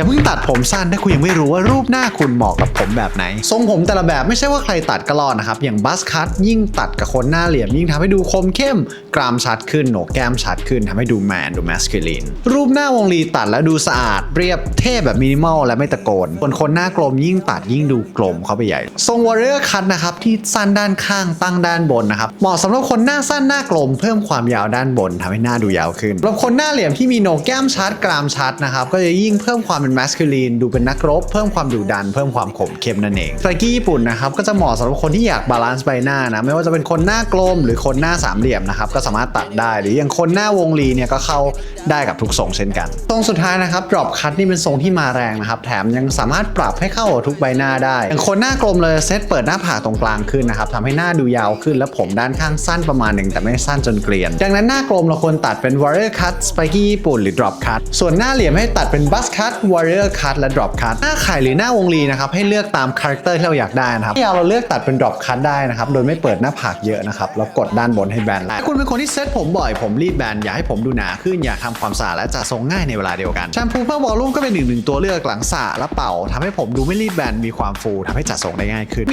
อย่าเพิ่งตัดผมสั้นถ้าคุณยังไม่รู้ว่ารูปหน้าคุณเหมาะกับผมแบบไหน ทรงผมแต่ละแบบไม่ใช่ว่าใครตัดก็รอดนะครับ อย่างบัสคัตยิ่งตัดกับคนหน้าเหลี่ยมยิ่งทำให้ดูคมเข้ม กรามชัดขึ้นโหนกแก้มชัดขึ้นทำให้ดูแมนดูแมสคูลีนรูปหน้าวงลีตัดแล้วดูสะอาดเรียบเท่แบบมินิมอลและไม่ตะโกนส่วนคนหน้ากลมยิ่งตัดยิ่งดูกลมเข้าไปใหญ่ ทรงวอร์เรอร์คัตนะครับที่สั้นด้านข้างตั้งด้านบนนะครับเหมาะสำหรับคนหน้าสั้นหน้ากลม เพิ่มความยาวด้านบนทำให้หน้าดูยาวขึ้นสำหรับคนหน้าเหลี่ยมที่มีโหนกแก้มชัดกรามชัดนะครับก็จะยิ่งเพิ่มความเป็นแมสคูลีนดูเป็นนักรบ เพิ่มความดุดัน เพิ่มความขมเข้มนั่นเองสไตรกี้ญี่ปุ่นนะครับก็จะเหมาะสำหรับคนที่อยากบาลานซ์ใบหน้านะไม่ว่าจะเป็นคนหน้ากลมหรือคนหน้าสามเหลี่ยมนะครับก็สามารถตัดได้ หรืออย่างคนหน้าวงรีเนี่ยก็เข้าได้กับทุกทรงเช่นกันทรงสุดท้ายนะครับ drop cut นี่เป็นทรงที่มาแรงนะครับแถมยังสามารถปรับให้เข้ากับทุกใบหน้าได้อย่างคนหน้ากลมเลยเซตเปิดหน้าผากตรงกลางขึ้นนะครับทำให้หน้าดูยาวขึ้นและผมด้านข้างสั้นประมาณหนึ่งแต่ไม่สั้นจนเกลียน ดังนั้นหน้ากลมเราควรตัดเป็น warrior cut spiky ญี่ปุ่นหรือ drop cut ส่วนหน้าเหลี่ยมให้ตัดเป็น buzz cut warrior cut และ drop cut หน้าไข่หรือหน้าวงรีนะครับให้เลือกตามคาแรคเตอร์ที่เราอยากได้นะครับที่เราเลือกตัดเป็น drop cut ได้นะครับโดยไม่เปิดหน้าผากเยอะนะครับแล้วกดด้านบนให้แบนถ้าคุณเป็นคนที่เซตผมบ่อยผมรีดแบนอยากให้ผมดูหนาขึ้นอยากทำความสะอาดและจัดทรงง่ายในเวลาเดียวกันแชมพูเพิ่มวอลลุ่มก็เป็นหนึ่งหนึ่งตัวเลือกหลังสระและเป่าทำให้ผมดูไม่รีดแบนมีความฟูทำให้จัดทรงได้ง่ายขึ้น